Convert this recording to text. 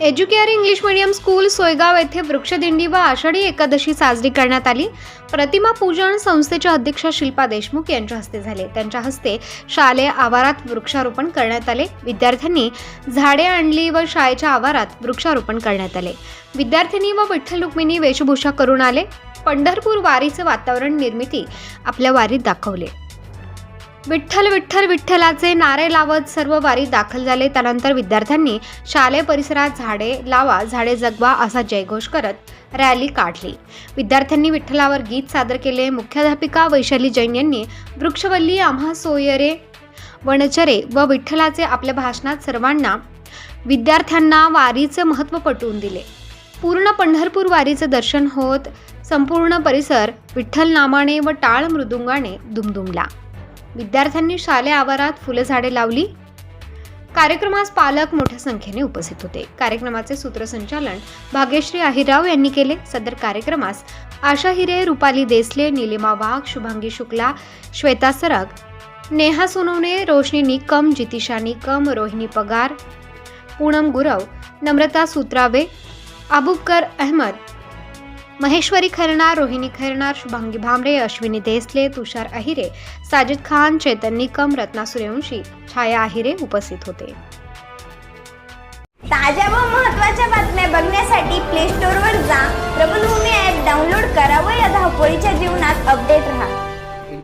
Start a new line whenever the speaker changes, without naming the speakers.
Educare English medium school Soygaon येथे वृक्षदिंडी व आषाढी एकादशी साजरी करण्यात आली. प्रतिमा पूजन संस्थेच्या अध्यक्षा शिल्पा देशमुख यांच्या हस्ते झाले. त्यांच्या हस्ते शालेय आवारात वृक्षारोपण करण्यात आले. विद्यार्थ्यांनी झाडे आणली व शाळेच्या आवारात वृक्षारोपण करण्यात आले. विद्यार्थिनी व विठ्ठल रुक्मिणी वेशभूषा करून आले. पंढरपूर वारीचे वातावरण निर्मिती आपल्या वारीत दाखवले. विठ्ठल विठ्ठल विठ्ठलाचे नारे लावत सर्व वारी दाखल झाले. त्यानंतर विद्यार्थ्यांनी शालेय परिसरात झाडे लावा झाडे जगवा असा जयघोष करत रॅली काढली. विद्यार्थ्यांनी विठ्ठलावर गीत सादर केले. मुख्याध्यापिका वैशाली जैन यांनी वृक्षवल्ली आम्हा सोयरे वनचरे व विठ्ठलाचे आपल्या भाषणात सर्वांना विद्यार्थ्यांना वारीचे महत्त्व पटवून दिले. पूर्ण पंढरपूर वारीचे दर्शन होत संपूर्ण परिसर विठ्ठल नामाने व टाळ मृदुंगाने दुमदुमला. विद्यार्थ्यांनी शालेय आवारात फुलं झाडे लावली. कार्यक्रमास पालक मोठ्या संख्येने उपस्थित होते. कार्यक्रमाचे सूत्रसंचालन भाग्यश्री अहिराव यांनी केले. सदर कार्यक्रमास आशा हिरे रुपाली देसले निलिमा वाघ शुभांगी शुक्ला श्वेता सरग नेहा सोनवणे रोशनी निकम जितिशा निकम रोहिणी पगार पूनम गुरव नम्रता सुत्रावे अबुबकर अहमद महेश्वरी खैरनार रोहिणी खैरनार शुभांगी भामरे अश्विनी देसले तुषार अहिरे साजिद खान चेतन निकम रत्ना सूर्यवंशी छाया अहिरे उपस्थित होते.
ताज्या व महत्त्वाच्या बातम्या बघण्यासाठी प्ले स्टोअरवर जा. प्रबलभूमी ॲप डाउनलोड करा व या